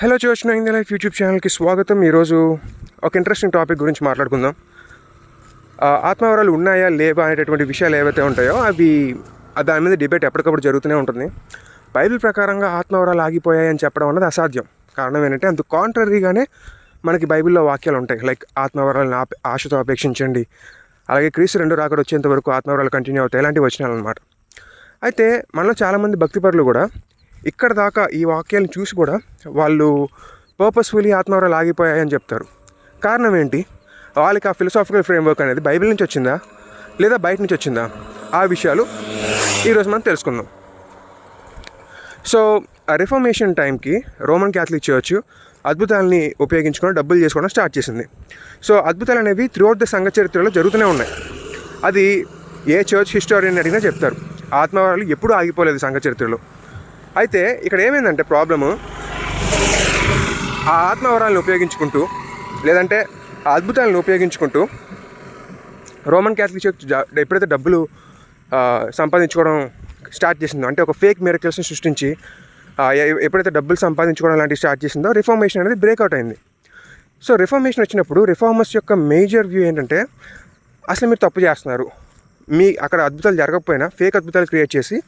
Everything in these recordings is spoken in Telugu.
Hello church nine life YouTube ఛానల్కి స్వాగతం. ఈరోజు ఒక ఇంట్రెస్టింగ్ టాపిక్ గురించి మాట్లాడుకుందాం. ఆత్మవరాలు ఉన్నాయా లేవా అనేటటువంటి విషయాలు ఏవైతే ఉంటాయో అవి దాని మీద డిబేట్ ఎప్పటికప్పుడు జరుగుతూనే ఉంటుంది. బైబిల్ ప్రకారంగా ఆత్మవరాలు ఆగిపోయాయి అని చెప్పడం అన్నది అసాధ్యం. కారణం ఏంటంటే అందుకు కాంట్రరీగానే మనకి బైబిల్లో వాక్యాలు ఉంటాయి. లైక్ ఆత్మవరాలను ఆప ఆశతో అపేక్షించండి. అలాగే క్రీస్తు రెండు రాకడ వచ్చేంత వరకు ఆత్మవరాలు కంటిన్యూ అవుతాయి. ఇలాంటివి వచ్చినాయి అనమాట అయితే మనలో చాలామంది భక్తిపరులు కూడా ఇక్కడ దాకా ఈ వాక్యాలను చూసి కూడా వాళ్ళు పర్పస్ఫుల్లీ ఆత్మవరాలు ఆగిపోయాయని చెప్తారు. కారణం ఏంటి? వాళ్ళకి ఆ ఫిలసాఫికల్ ఫ్రేమ్వర్క్ అనేది బైబిల్ నుంచి వచ్చిందా? లేదా బయట నుంచి వచ్చిందా? ఆ విషయాలు ఈరోజు మనం తెలుసుకుందాం. సో రిఫర్మేషన్ టైంకి రోమన్ క్యాథలిక్ చర్చ్ అద్భుతాలని ఉపయోగించుకొని డబ్బులు చేసుకోవడం స్టార్ట్ చేసింది. సో అద్భుతాలు అనేవి త్రూఅవుట్ ద సంఘ చరిత్రలో జరుగుతూనే ఉన్నాయి. అది ఏ చర్చ్ హిస్టోరియన్ అడిగినా చెప్తారు. ఆత్మవరాలు ఎప్పుడూ ఆగిపోలేదు సంఘ చరిత్రలో. అయితే ఇక్కడ ఏమైందంటే ప్రాబ్లము? ఆ ఆత్మవరాలను ఉపయోగించుకుంటూ లేదంటే ఆ అద్భుతాలను ఉపయోగించుకుంటూ రోమన్ క్యాథలిక్ చర్చ్ ఎప్పుడైతే డబ్బులు సంపాదించుకోవడం స్టార్ట్ చేసిందో అంటే ఒక ఫేక్ మెరికల్స్ని సృష్టించి ఎప్పుడైతే డబ్బులు సంపాదించుకోవడం లాంటివి స్టార్ట్ చేసిందో రిఫార్మేషన్ అనేది బ్రేక్అవుట్ అయింది. సో రిఫార్మేషన్ వచ్చినప్పుడు రిఫార్మర్స్ యొక్క మేజర్ వ్యూ ఏంటంటే అసలు మీరు తప్పు చేస్తున్నారు. మీ అక్కడ అద్భుతాలు జరగకపోయినా ఫేక్ అద్భుతాలు క్రియేట్ చేసి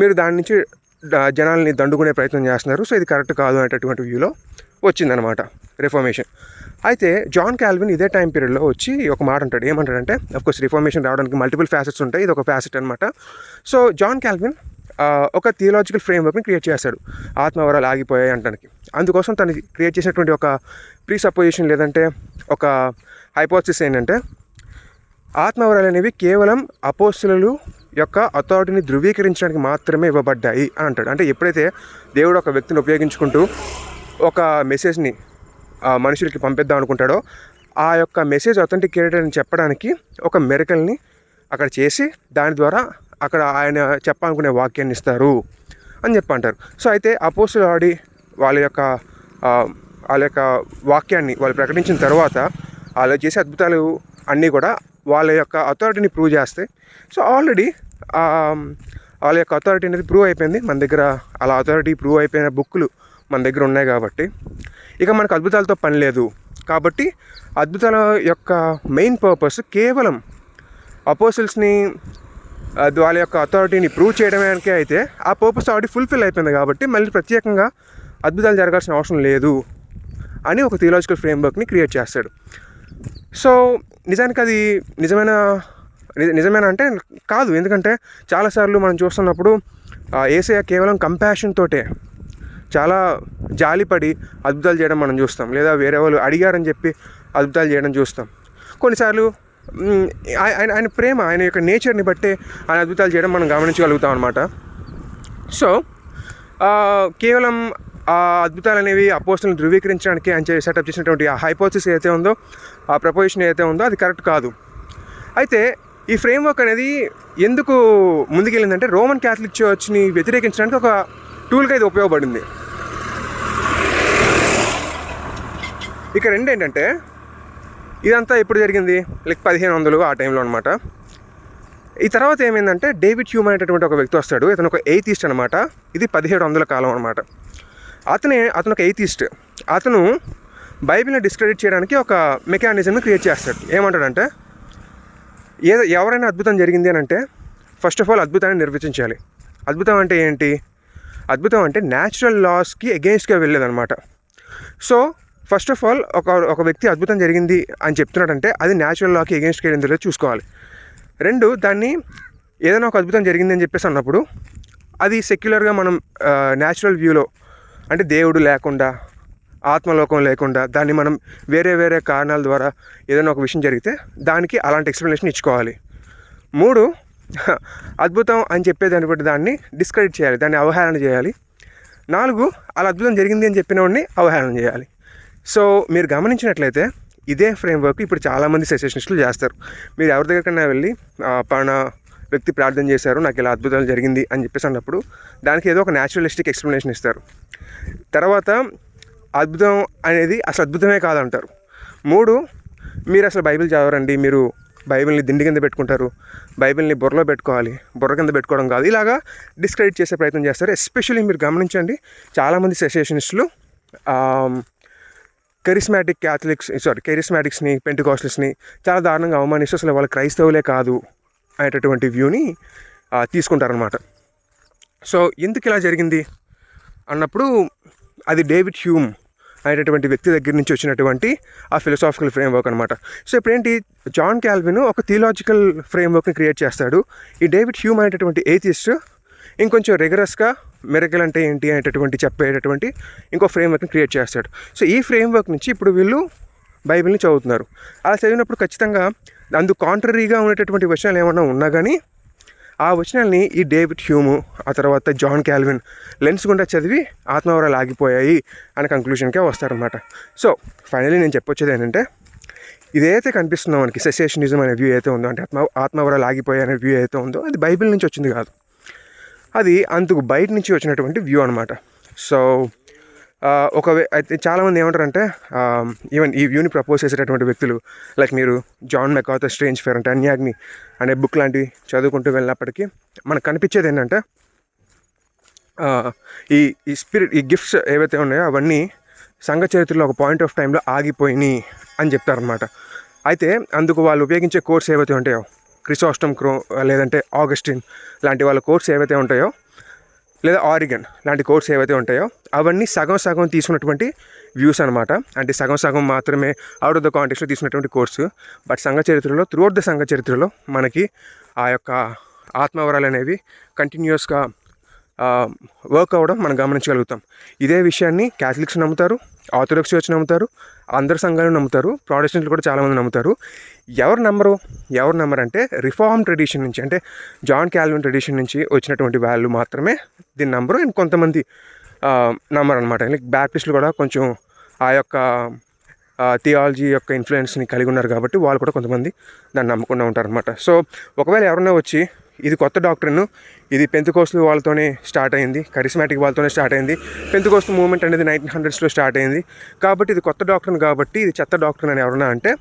మీరు దాని నుంచి జనాల్ని దండుకునే ప్రయత్నం చేస్తున్నారు. సో ఇది కరెక్ట్ కాదు అనేటటువంటి వ్యూలో వచ్చిందనమాట రిఫార్మేషన్. అయితే జాన్ క్యాల్విన్ ఇదే టైం పీరియడ్లో వచ్చి ఒక మాట అంటాడు. ఏమంటాడంటే అఫ్కోర్స్ రిఫార్మేషన్ రావడానికి మల్టిపుల్ ఫ్యాసెట్స్ ఉంటాయి. ఇది ఒక ఫ్యాసెట్ అనమాట సో జాన్ క్యాల్విన్ ఒక థియలాజికల్ ఫ్రేమ్వర్క్ని క్రియేట్ చేస్తాడు ఆత్మవరాలు ఆగిపోయాయి అంటానికి. అందుకోసం తను క్రియేట్ చేసినటువంటి ఒక ప్రీ సపోజిషన్ లేదంటే ఒక హైపోసిస్ ఏంటంటే ఆత్మవరాలు అనేవి కేవలం అపోస్తులు యొక్క అథారిటీని ధృవీకరించడానికి మాత్రమే ఇవ్వబడ్డాయి అని అంటాడు. అంటే ఎప్పుడైతే దేవుడు ఒక వ్యక్తిని ఉపయోగించుకుంటూ ఒక మెసేజ్ని మనుషులకి పంపిద్దాం అనుకుంటాడో ఆ యొక్క మెసేజ్ అథెంటికేటెడ్ అని చెప్పడానికి ఒక మెరకల్ని అక్కడ చేసి దాని ద్వారా అక్కడ ఆయన చెప్పాలనుకునే వాక్యాన్ని ఇస్తారు అని చెప్పి అంటారు సో అయితే అపోసులు ఆడి వాళ్ళ యొక్క వాళ్ళ యొక్క వాక్యాన్ని వాళ్ళు ప్రకటించిన తర్వాత వాళ్ళు చేసే అద్భుతాలు అన్నీ కూడా వాళ్ళ యొక్క అథారిటీని ప్రూవ్ చేస్తాయి సో ఆల్రెడీ వాళ్ళ యొక్క అథారిటీ అనేది ప్రూవ్ అయిపోయింది. మన దగ్గర అలా అథారిటీ ప్రూవ్ అయిపోయిన బుక్కులు మన దగ్గర ఉన్నాయి కాబట్టి. ఇక మనకు అద్భుతాలతో పని లేదు. కాబట్టి అద్భుతాల యొక్క మెయిన్ పర్పస్ కేవలం అపోసిల్స్ని వాళ్ళ యొక్క అథారిటీని ప్రూవ్ చేయడమే అయితే ఆ పర్పస్ ఆల్రెడీ ఫుల్ఫిల్ అయిపోయింది కాబట్టి మళ్ళీ ప్రత్యేకంగా అద్భుతాలు జరగాల్సిన అవసరం లేదు అని ఒక థియలాజికల్ ఫ్రేమ్వర్క్ని క్రియేట్ చేస్తాడు. సో నిజానికి అది నిజమైన నిజ- నిజమేనా అంటే కాదు. ఎందుకంటే చాలాసార్లు మనం చూస్తున్నప్పుడు ఏసయ ఏసయ్య కేవలం కంపాషన్ తోటే చాలా జాలిపడి అద్భుతాలు చేయడం మనం చూస్తాం. లేదా వేరే వాళ్ళు అడిగారని చెప్పి అద్భుతాలు చేయడం చూస్తాం. కొన్నిసార్లు ఆయన ఆయన ప్రేమ ఆయన యొక్క నేచర్ని బట్టే ఆయన అద్భుతాలు చేయడం మనం గమనించగలుగుతాం అనమాట సో కేవలం ఆ అద్భుతాలు అనేవి అపోస్టులను ధృవీకరించడానికి ఆయన సెటప్ చేసినటువంటి ఆ హైపోసిస్ ఏదైతే ఉందో ఆ ప్రపోజిషన్ ఏదైతే ఉందో అది కరెక్ట్ కాదు. అయితే ఈ ఫ్రేమ్వర్క్ అనేది ఎందుకు ముందుకెళ్ళిందంటే రోమన్ క్యాథలిక్ చర్చ్ని వ్యతిరేకించడానికి ఒక టూల్గా ఇది ఉపయోగపడింది. ఇక రెండు ఏంటంటే ఇదంతా ఎప్పుడు జరిగింది? లైక్ పదిహేను వందలు ఆ టైంలో అనమాట ఈ తర్వాత ఏమైందంటే డేవిడ్ హ్యూమ్ అనేటటువంటి ఒక వ్యక్తి వస్తాడు. ఇతను ఒక ఎయితీస్ట్ అనమాట ఇది పదిహేడు వందల కాలం అనమాట అతనే అతను ఒక ఎయితీస్ట్ అతను బైబిల్ని డిస్క్రెడిట్ చేయడానికి ఒక మెకానిజంని క్రియేట్ చేస్తాడు. ఏమంటాడంటే ఏదో ఎవరైనా అద్భుతం జరిగింది అని అంటే ఫస్ట్ ఆఫ్ ఆల్ అద్భుతాన్ని నిర్వచించాలి. అద్భుతం అంటే ఏంటి? అద్భుతం అంటే న్యాచురల్ లాస్కి అగెయిన్స్ట్గా వెళ్ళేదన్నమాట. సో ఫస్ట్ ఆఫ్ ఆల్ ఒక ఒక వ్యక్తి అద్భుతం జరిగింది అని చెప్తున్నాడంటే అది న్యాచురల్ లాకి అగెయిన్స్ట్గా వెళ్ళింది లేదో చూసుకోవాలి. రెండు దాన్ని ఏదైనా ఒక అద్భుతం జరిగింది అని చెప్పేసి అన్నప్పుడు అది సెక్యులర్గా మనం న్యాచురల్ వ్యూలో అంటే దేవుడు లేకుండా ఆత్మలోకం లేకుండా దాన్ని మనం వేరే వేరే కారణాల ద్వారా ఏదైనా ఒక విషయం జరిగితే దానికి అలాంటి ఎక్స్ప్లెనేషన్ ఇచ్చుకోవాలి. మూడు అద్భుతం అని చెప్పేదాన్ని బట్టి దాన్ని డిస్క్రెడిట్ చేయాలి దాన్ని అవహేళన చేయాలి. నాలుగు అలా అద్భుతం జరిగింది అని చెప్పిన వాడిని అవహేళన చేయాలి. సో మీరు గమనించినట్లయితే ఇదే ఫ్రేమ్వర్క్ ఇప్పుడు చాలామంది సెషనిస్టులు చేస్తారు. మీరు ఎవరి దగ్గరికైనా వెళ్ళి పన పలానా వ్యక్తి ప్రార్థన చేశారు నాకు ఇలా అద్భుతాలు జరిగింది అని చెప్పేసి అన్నప్పుడు దానికి ఏదో ఒక న్యాచురలిస్టిక్ ఎక్స్ప్లెనేషన్ ఇస్తారు. తర్వాత అద్భుతం అనేది అసలు అద్భుతమే కాదంటారు. మూడు మీరు అసలు బైబిల్ చదవరండి మీరు బైబిల్ని దిండి కింద పెట్టుకుంటారు బైబిల్ని బుర్రలో పెట్టుకోవాలి బుర్ర కింద పెట్టుకోవడం కాదు. ఇలాగా డిస్క్రెడిట్ చేసే ప్రయత్నం చేస్తారు. ఎస్పెషల్లీ మీరు గమనించండి చాలామంది సెసేషనిస్టులు కెరిస్మాటిక్ క్యాథలిక్స్ సారీ కెరిస్మాటిక్స్ని పెంటికాస్టల్స్ని చాలా దారుణంగా అవమానిస్తూ అసలు వాళ్ళు క్రైస్తవులే కాదు. అనేటటువంటి వ్యూని తీసుకుంటారనమాట సో ఎందుకు ఇలా జరిగింది? అన్నప్పుడు అది డేవిడ్ హ్యూమ్ అనేటటువంటి వ్యక్తి దగ్గర నుంచి వచ్చినటువంటి ఆ ఫిలసాఫికల్ ఫ్రేమ్వర్క్ అనమాట సో ఇప్పుడేంటి? జాన్ క్యాల్విన్ ఒక థియలాజికల్ ఫ్రేమ్వర్క్ని క్రియేట్ చేస్తాడు. ఈ డేవిడ్ హ్యూమ్ అనేటటువంటి ఏథిస్ట్ ఇంకొంచెం రెగరస్గా మెరకల్ అంటే ఏంటి అనేటటువంటి చెప్పేటటువంటి ఇంకో ఫ్రేమ్వర్క్ని క్రియేట్ చేస్తాడు. సో ఈ ఫ్రేమ్వర్క్ నుంచి ఇప్పుడు వీళ్ళు బైబిల్ని చదువుతున్నారు. అలా చదివినప్పుడు ఖచ్చితంగా అందు కాంట్రరీగా ఉండేటటువంటి విషయాలు ఏమైనా ఉన్నా కానీ ఆ వచనాల్ని ఈ డేవిడ్ హ్యూము ఆ తర్వాత జాన్ క్యాల్విన్ లెన్స్ గుండా చదివి ఆత్మవరాలు ఆగిపోయాయి అనే కంక్లూషన్కే వస్తారనమాట సో ఫైనలీ నేను చెప్పొచ్చేది ఏంటంటే ఇదైతే కనిపిస్తుందో మనకి సెసేషనిజం అనే వ్యూ అయితే ఉందో అంటే ఆత్మ ఆత్మవరాలు ఆగిపోయాయి అనే వ్యూ అయితే ఉందో అది బైబిల్ నుంచి వచ్చింది కాదు. అది అందుకు బయట నుంచి వచ్చినటువంటి వ్యూ అనమాట సో ఒక అయితే చాలామంది ఏమంటారంటే ఈవెన్ ఈ వ్యూని ప్రపోజ్ చేసేటటువంటి వ్యక్తులు లైక్ మీరు జాన్ మెకాత స్ట్రేంజ్ ఫేర్ అంటే అన్యాగ్ని అనే బుక్ లాంటివి చదువుకుంటూ వెళ్ళినప్పటికీ మనకు కనిపించేది ఏంటంటే ఈ ఈ స్పిరిట్ ఈ గిఫ్ట్స్ ఏవైతే ఉన్నాయో అవన్నీ సంఘ చరిత్రలో ఒక పాయింట్ ఆఫ్ టైంలో ఆగిపోయినాయి అని చెప్తారనమాట అయితే అందుకు వాళ్ళు ఉపయోగించే కోర్స్ ఏవైతే ఉంటాయో క్రిసాస్టమ్ క్రో లేదంటే ఆగస్టిన్ లాంటి వాళ్ళ కోర్స్ ఏవైతే ఉంటాయో లేదా ఆరిగన్ లాంటి కోర్స్ ఏవైతే ఉంటాయో అవన్నీ సగం సగం తీసుకున్నటువంటి వ్యూస్ అనమాట అంటే సగం సగం మాత్రమే అవుట్ ఆఫ్ ద కాంటెక్స్లో తీసుకున్నటువంటి కోర్సు బట్ సంఘ చరిత్రలో త్రూఅవుట్ ద సంఘ చరిత్రలో మనకి ఆ యొక్క ఆత్మవరాలు అనేవి కంటిన్యూస్గా వర్క్ అవ్వడం మనం గమనించగలుగుతాం. ఇదే విషయాన్ని క్యాథలిక్స్ నమ్ముతారు ఆర్థోడాక్స్ చర్చ్ నమ్ముతారు అందరు సంఘాలు నమ్ముతారు ప్రాడెస్టెంట్లు కూడా చాలామంది నమ్ముతారు. ఎవరు నమ్మరు ఎవరు నమ్మరు అంటే రిఫార్మ్ ట్రెడిషన్ నుంచి అంటే జాన్ క్యాల్విన్ ట్రెడిషన్ నుంచి వచ్చినటువంటి వాళ్ళు మాత్రమే దీన్ని నమ్మరు. అండ్ కొంతమంది నమ్మరు అనమాట లైక్ బ్యాప్టిస్టులు కూడా కొంచెం ఆ యొక్క థియాలజీ యొక్క ఇన్ఫ్లుయెన్స్ని కలిగి ఉన్నారు కాబట్టి వాళ్ళు కూడా కొంతమంది దాన్ని నమ్మకుండా ఉంటారనమాట సో ఒకవేళ ఎవరన్నా వచ్చి ఇది కొత్త డాక్టర్ను. ఇది పెంతుకోస్లు వాళ్ళతోనే స్టార్ట్ అయింది. కరిస్మాటిక్ వాళ్ళతోనే స్టార్ట్ అయింది. పెంతుకోస్తు మూవ్మెంట్ అనేది నైన్టీన్ హండ్రెడ్స్లో స్టార్ట్ అయింది. కాబట్టి ఇది కొత్త డాక్టర్ కాబట్టి ఇది చెత్త డాక్టర్ అని ఎవరన్నా అంటే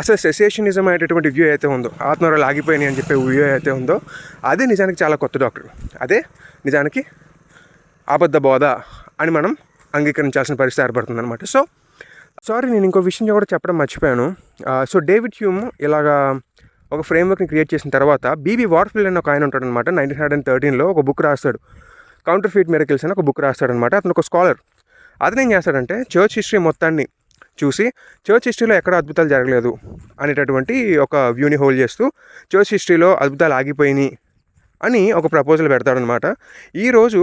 అసలు సెసేషనిజం అనేటటువంటి వ్యూ అయితే ఉందో ఆత్మరాలు ఆగిపోయినాయి అని చెప్పే వ్యూ అయితే ఉందో అదే నిజానికి చాలా కొత్త డాక్టర్. అదే నిజానికి అబద్ధ బోధ అని మనం అంగీకరించాల్సిన పరిస్థితి ఏర్పడుతుంది అనమాట సో సారీ నేను ఇంకో విషయం కూడా చెప్పడం మర్చిపోయాను. సో డేవిడ్ హ్యూమ్ ఇలాగా ఒక ఫ్రేమ్వర్క్ని క్రియేట్ చేసిన తర్వాత బీబీ వార్ఫిల్ అని ఒక ఆయన ఉంటాడనమాట నైన్టీన్ హండ్రెడ్ అండ్ థర్టీన్లో ఒక బుక్ రాస్తాడు. కౌంటర్ ఫీట్ మెరకిల్స్ అని ఒక బుక్ రాస్తాడనమాట అతను ఒక స్కాలర్ అతను ఏం చేస్తాడంటే చర్చ్ హిస్టరీ మొత్తాన్ని చూసి చర్చ్ హిస్టరీలో ఎక్కడ అద్భుతాలు జరగలేదు అనేటటువంటి ఒక వ్యూని హోల్డ్ చేస్తూ చర్చ్ హిస్టరీలో అద్భుతాలు ఆగిపోయినాయి అని ఒక ప్రపోజల్ పెడతాడనమాట ఈరోజు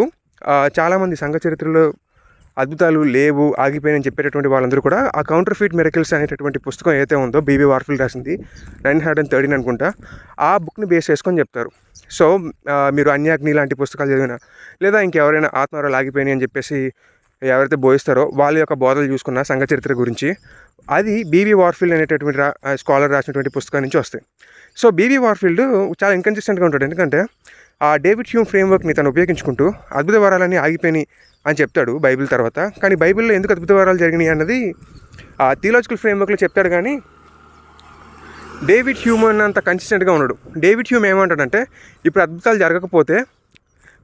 చాలామంది సంఘ చరిత్రలో అద్భుతాలు లేవు ఆగిపోయినని చెప్పేటటువంటి వాళ్ళందరూ కూడా ఆ కౌంటర్ ఫీట్ మెరకిల్స్ అనేటటువంటి పుస్తకం ఏదైతే ఉందో బీబీ వార్ఫిల్ రాసింది నైన్ హండ్రెడ్ అండ్ థర్టీన్ అనుకుంటా ఆ బుక్ని బేస్ చేసుకొని చెప్తారు. సో మీరు అన్యాగ్ని లాంటి పుస్తకాలు చదివినా లేదా ఇంకెవరైనా ఆత్మహారాలు ఆగిపోయినాయి అని చెప్పేసి ఎవరైతే బోధిస్తారో వాళ్ళ యొక్క బోధలు చూసుకున్న సంఘ చరిత్ర గురించి అది బీబీ వార్ఫీల్డ్ అనేటటువంటి రా స్కాలర్ రాసినటువంటి పుస్తకం నుంచి వస్తాయి. సో బీబీ వార్ఫీల్డ్ చాలా ఇన్కన్సిస్టెంట్గా ఉంటాడు. ఎందుకంటే ఆ డేవిడ్ హ్యూమ్ ఫ్రేమ్వర్క్ని తను ఉపయోగించుకుంటూ అద్భుత వరాలన్నీ ఆగిపోయినాయి అని చెప్తాడు బైబిల్ తర్వాత. కానీ బైబిల్లో ఎందుకు అద్భుత వరాలు జరిగినాయి అన్నది ఆ థియలాజికల్ ఫ్రేమ్వర్క్లో చెప్తాడు కానీ డేవిడ్ హ్యూమ్ అంత కన్సిస్టెంట్గా ఉన్నాడు. డేవిడ్ హ్యూమ్ ఏమంటాడంటే ఇప్పుడు అద్భుతాలు జరగకపోతే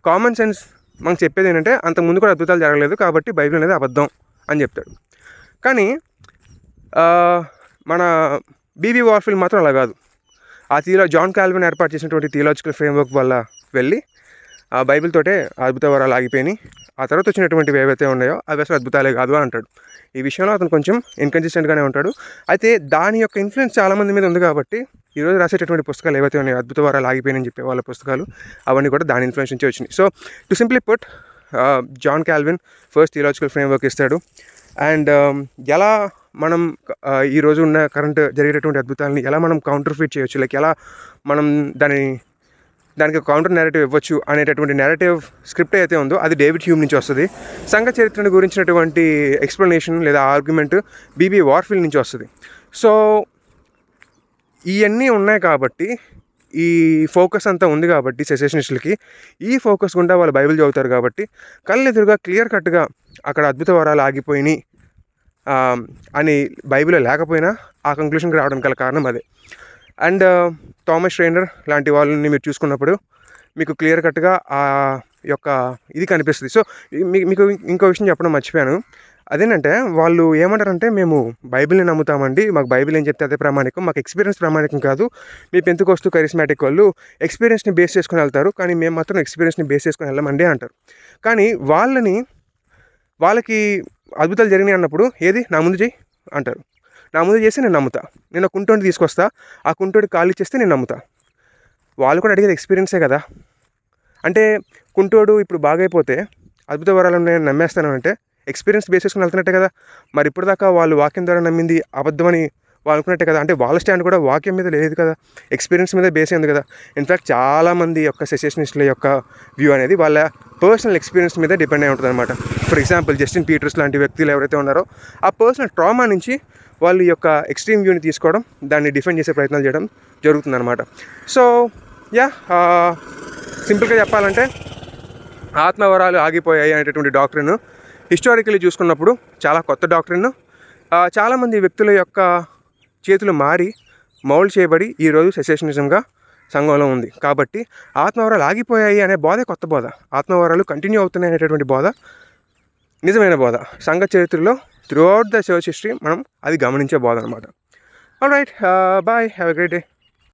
కామన్ సెన్స్ మనకు చెప్పేది ఏంటంటే అంత ముందు కూడా అద్భుతాలు జరగలేదు కాబట్టి బైబిల్ అనేది అబద్ధం అని చెప్తాడు. కానీ మన బీబీ వార్ఫిల్ మాత్రం అలా కాదు. ఆ థియో జాన్ కాల్విన్ ఏర్పాటు చేసినటువంటి థియలాజికల్ ఫ్రేమ్వర్క్ వల్ల వెళ్ళి ఆ బైబిల్ తోటే అద్భుత వరాలు ఆగిపోయినాయి. ఆ తర్వాత వచ్చినటువంటివి ఏవైతే ఉన్నాయో అవి అసలు అద్భుతాలే కాదు అని అంటాడు. ఈ విషయంలో అతను కొంచెం ఇన్కన్సిస్టెంట్గానే ఉంటాడు. అయితే దాని యొక్క ఇన్ఫ్లుయెన్స్ చాలామంది మీద ఉంది కాబట్టి ఈరోజు రాసేటటువంటి పుస్తకాలు ఏవైతే ఉన్నాయో అద్భుత వరాలు ఆగిపోయినని చెప్పే వాళ్ళ పుస్తకాలు అవన్నీ కూడా దాని ఇన్ఫ్లుయెన్స్ నుంచి వచ్చినాయి. So to simply put John Calvin first theological framework ఇస్తాడు. అండ్ um, ఎలా మనం ఈరోజు ఉన్న కరెంట్ జరిగేటటువంటి అద్భుతాలని ఎలా మనం కౌంటర్ ఫీట్ చేయొచ్చు? లైక్ ఎలా మనం దాని దానికి కౌంటర్ నేరేటివ్ ఇవ్వచ్చు అనేటటువంటి నేరేటివ్ స్క్రిప్ట్ అయితే ఉందో అది డేవిడ్ హ్యూమ్ నుంచి వస్తుంది. సంఘ చరిత్రను గురించినటువంటి ఎక్స్ప్లెనేషన్ లేదా ఆర్గ్యుమెంట్ బీబీ వార్ఫిల్ నుంచి వస్తుంది. సో ఇవన్నీ ఉన్నాయి కాబట్టి ఈ ఫోకస్ అంతా ఉంది కాబట్టి సెసేషనిస్టులకి ఈ ఫోకస్ గుండా వాళ్ళు బైబిల్ చదువుతారు కాబట్టి కళ్ళెదురుగా క్లియర్ కట్గా అక్కడ అద్భుత వరాలు ఆగిపోయినాయి అని బైబిల్లో లేకపోయినా ఆ కంక్లూషన్కి రావడం గల కారణం అదే. అండ్ uh, థామస్ ట్రైనర్ లాంటి వాళ్ళని మీరు చూసుకున్నప్పుడు మీకు క్లియర్ కట్గా ఆ యొక్క ఇది కనిపిస్తుంది. సో మీకు ఇంకో విషయం చెప్పడం మర్చిపోయాను. అదేంటంటే వాళ్ళు ఏమంటారంటే మేము బైబిల్ని నమ్ముతామండి. మాకు బైబిల్ ఏం చెప్తే అదే ప్రామాణికం. మాకు ఎక్స్పీరియన్స్ ప్రామాణికం కాదు. మీ పెంతుకొస్తూ కరిస్మాటిక్ వాళ్ళు ఎక్స్పీరియన్స్ని బేస్ చేసుకుని వెళ్తారు. కానీ మేము మాత్రం ఎక్స్పీరియన్స్ని బేస్ చేసుకుని వెళ్ళమండి అంటారు. కానీ వాళ్ళని వాళ్ళకి అద్భుతాలు జరిగినాయి అన్నప్పుడు ఏది? నా ముందు చేయి అంటారు. నా ముందు చేసి నేను నమ్ముతా. నేను ఒక కుంటోని తీసుకొస్తా ఆ కుంటోడి ఖాళీ ఇచ్చేస్తే నేను నమ్ముతా. వాళ్ళు కూడా అడిగేది ఎక్స్పీరియన్సే కదా. అంటే కుంటోడు ఇప్పుడు బాగైపోతే అద్భుత వరాలను నేను నమ్మేస్తాను అంటే ఎక్స్పీరియన్స్ బేస్ చేసుకుని వెళ్తున్నట్టే కదా. మరి ఇప్పుడు దాకా వాళ్ళు వాక్యం ద్వారా నమ్మింది అబద్ధమని వాళ్ళు అనుకున్నట్టే కదా. అంటే వాళ్ళ స్టాండ్ కూడా వాక్యం మీద లేదు కదా. ఎక్స్పీరియన్స్ మీద బేస్ అయింది కదా. ఇన్ఫ్యాక్ట్ చాలామంది యొక్క సెషనిస్టుల యొక్క వ్యూ అనేది వాళ్ళ పర్సనల్ ఎక్స్పీరియన్స్ మీద డిపెండ్ అయి ఉంటుంది అనమాట ఫర్ ఎగ్జాంపుల్ జస్టిన్ పీటర్స్ లాంటి వ్యక్తులు ఎవరైతే ఉన్నారో ఆ పర్సనల్ ట్రామా నుంచి వాళ్ళు ఈ యొక్క ఎక్స్ట్రీమ్ వ్యూని తీసుకోవడం దాన్ని డిఫెండ్ చేసే ప్రయత్నాలు చేయడం జరుగుతుందన్నమాట. సో యా సింపుల్గా చెప్పాలంటే ఆత్మవరాలు ఆగిపోయాయి అనేటటువంటి డాక్టర్ను హిస్టారికలీ చూసుకున్నప్పుడు చాలా కొత్త డాక్టర్ను చాలామంది వ్యక్తుల యొక్క చేతులు మారి మౌల్డ్ చేయబడి ఈరోజు సెసేషనిజంగా సంఘంలో ఉంది. కాబట్టి ఆత్మవరాలు ఆగిపోయాయి అనే బోధ కొత్త బోధ. ఆత్మవరాలు కంటిన్యూ అవుతున్నాయి అనేటటువంటి బోధ నిజమైన బోధ. సంఘ చరిత్రలో throughout the church history మనం అది గమనించబోదనమాట. All right bye have a great day